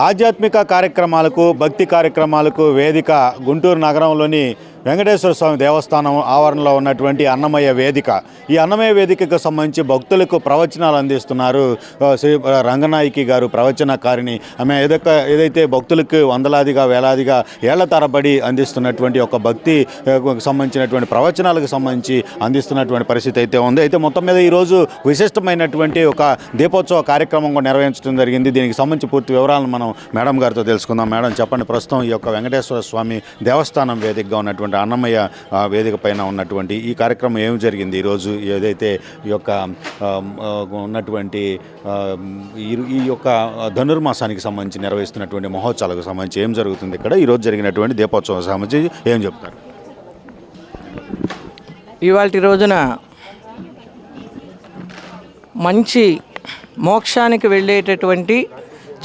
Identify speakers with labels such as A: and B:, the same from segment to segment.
A: ఆధ్యాత్మిక కార్యక్రమాలకు భక్తి కార్యక్రమాలకు వేదిక గుంటూరు నగరంలోని వెంకటేశ్వర స్వామి దేవస్థానం ఆవరణలో ఉన్నటువంటి అన్నమయ్య వేదిక. ఈ అన్నమయ్య వేదికకు సంబంధించి భక్తులకు ప్రవచనాలు అందిస్తున్నారు శ్రీ రంగనాయకి గారు ప్రవచనకారిణి. ఆమె ఏదొక ఏదైతే భక్తులకు వందలాదిగా వేలాదిగా ఏళ్ళ తరబడి అందిస్తున్నటువంటి ఒక భక్తి సంబంధించినటువంటి ప్రవచనాలకు సంబంధించి అందిస్తున్నటువంటి పరిస్థితి అయితే ఉంది. అయితే మొత్తం మీద ఈరోజు విశిష్టమైనటువంటి ఒక దీపోత్సవ కార్యక్రమం కూడా నిర్వహించడం జరిగింది. దీనికి సంబంధించి పూర్తి వివరాలను మనం మేడం గారితో తెలుసుకుందాం. మేడం చెప్పండి. ప్రస్తుతం ఈ యొక్క వెంకటేశ్వర స్వామి దేవస్థానం వేదికగా ఉన్నటువంటి అన్నమయ్య వేదిక పైన ఉన్నటువంటి ఈ కార్యక్రమం ఏం జరిగింది? ఈరోజు ఏదైతే ఈ యొక్క ఉన్నటువంటి ఈ- ఈ యొక్క ధనుర్మాసానికి సంబంధించి నిర్వహిస్తున్నటువంటి మహోత్సవాలకు సంబంధించి ఏం జరుగుతుంది ఇక్కడ? ఈరోజు జరిగినటువంటి దీపోత్సవం సంబంధించి ఏం చెప్తారు?
B: ఇవాళ రోజున మంచి మోక్షానికి వెళ్ళేటటువంటి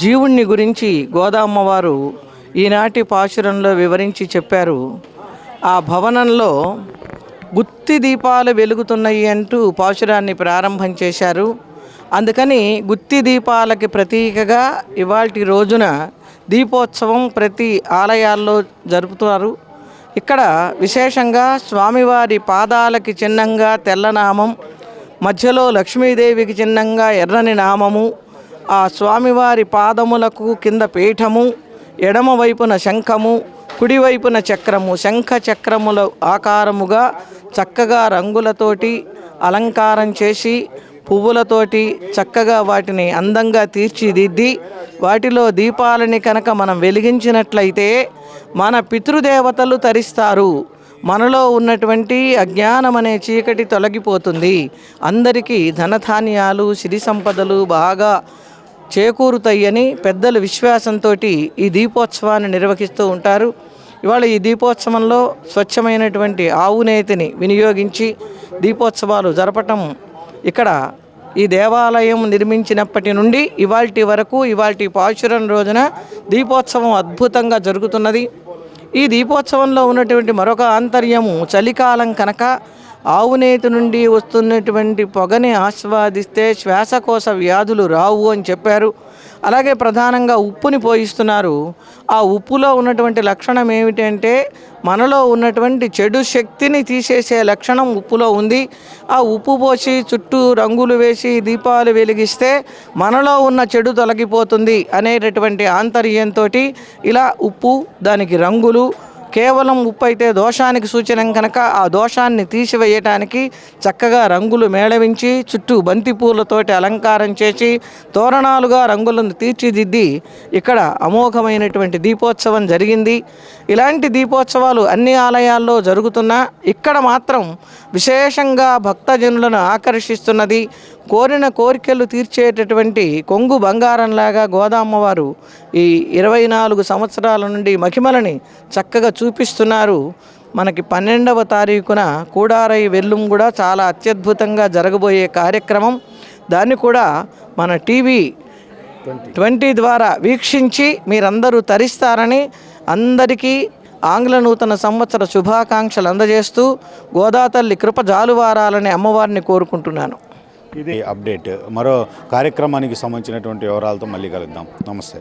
B: జీవుణ్ణి గురించి గోదామ్మవారు ఈనాటి పాశురంలో వివరించి చెప్పారు. ఆ భవనంలో గుత్తి దీపాలు వెలుగుతున్నాయి అంటూ పాశురాన్ని ప్రారంభం చేశారు. అందుకని గుత్తి దీపాలకి ప్రతీకగా ఇవాల్టి రోజున దీపోత్సవం ప్రతి ఆలయాల్లో జరుపుతారు. ఇక్కడ విశేషంగా స్వామివారి పాదాలకి చిహ్నంగా తెల్లనామం మధ్యలో లక్ష్మీదేవికి చిహ్నంగా ఎర్రని నామము ఆ స్వామివారి పాదములకు కింద పీఠము ఎడమవైపున శంఖము కుడివైపున చక్రము శంఖ చక్రముల ఆకారముగా చక్కగా రంగులతోటి అలంకారం చేసి పువ్వులతోటి చక్కగా వాటిని అందంగా తీర్చిదిద్ది వాటిలో దీపాలని కనుక మనం వెలిగించినట్లయితే మన పితృదేవతలు తరిస్తారు. మనలో ఉన్నటువంటి అజ్ఞానం అనే చీకటి తొలగిపోతుంది. అందరికీ ధనధాన్యాలు సిరి సంపదలు బాగా చేకూరుతాయని పెద్దల విశ్వాసంతో ఈ దీపోత్సవాన్ని నిర్వహిస్తూ ఉంటారు. ఇవాళ ఈ దీపోత్సవంలో స్వచ్ఛమైనటువంటి ఆవు నేతిని వినియోగించి దీపోత్సవాలు జరపటం ఇక్కడ ఈ దేవాలయం నిర్మించినప్పటి నుండి ఇవాల్టి వరకు ఇవాల్టి పాశురం రోజున దీపోత్సవం అద్భుతంగా జరుగుతున్నది. ఈ దీపోత్సవంలో ఉన్నటువంటి మరొక ఆంతర్యము చలికాలం కనుక ఆవునేతి నుండి వస్తున్నటువంటి పొగని ఆస్వాదిస్తే శ్వాసకోశ వ్యాధులు రావు అని చెప్పారు. అలాగే ప్రధానంగా ఉప్పుని పోయిస్తున్నారు. ఆ ఉప్పులో ఉన్నటువంటి లక్షణం ఏమిటంటే మనలో ఉన్నటువంటి చెడు శక్తిని తీసేసే లక్షణం ఉప్పులో ఉంది. ఆ ఉప్పు పోసి చుట్టూ రంగులు వేసి దీపాలు వెలిగిస్తే మనలో ఉన్న చెడు తొలగిపోతుంది అనేటటువంటి ఆంతర్యంతో ఇలా ఉప్పు దానికి రంగులు కేవలం ఉప్పు అయితే దోషానికి సూచన కనుక ఆ దోషాన్ని తీసివేయటానికి చక్కగా రంగులు మేళవించి చుట్టూ బంతి పూలతోటి అలంకారం చేసి తోరణాలుగా రంగులను తీర్చిదిద్ది ఇక్కడ అమోఘమైనటువంటి దీపోత్సవం జరిగింది. ఇలాంటి దీపోత్సవాలు అన్ని ఆలయాల్లో జరుగుతున్నా ఇక్కడ మాత్రం విశేషంగా భక్తజనులను ఆకర్షిస్తున్నది. కోరిన కోరికలు తీర్చేటటువంటి కొంగు బంగారంలాగా గోదామ్మవారు ఈ ఇరవై నాలుగు సంవత్సరాల నుండి మహిమలని చక్కగా చూపిస్తున్నారు. మనకి పన్నెండవ తారీఖున కూడారై వెల్లుం కూడా చాలా అత్యద్భుతంగా జరగబోయే కార్యక్రమం. దాన్ని కూడా మన టీవీ ట్వంటీ ద్వారా వీక్షించి మీరందరూ తరిస్తారని అందరికీ ఆంగ్ల నూతన సంవత్సర శుభాకాంక్షలు అందజేస్తూ గోదాతల్లి కృప జాలువారాలని అమ్మవారిని కోరుకుంటున్నాను.
A: ఇది అప్డేట్. మరో కార్యక్రమానికి సంబంధించినటువంటి వివరాలతో మళ్ళీ కలుద్దాం. నమస్తే.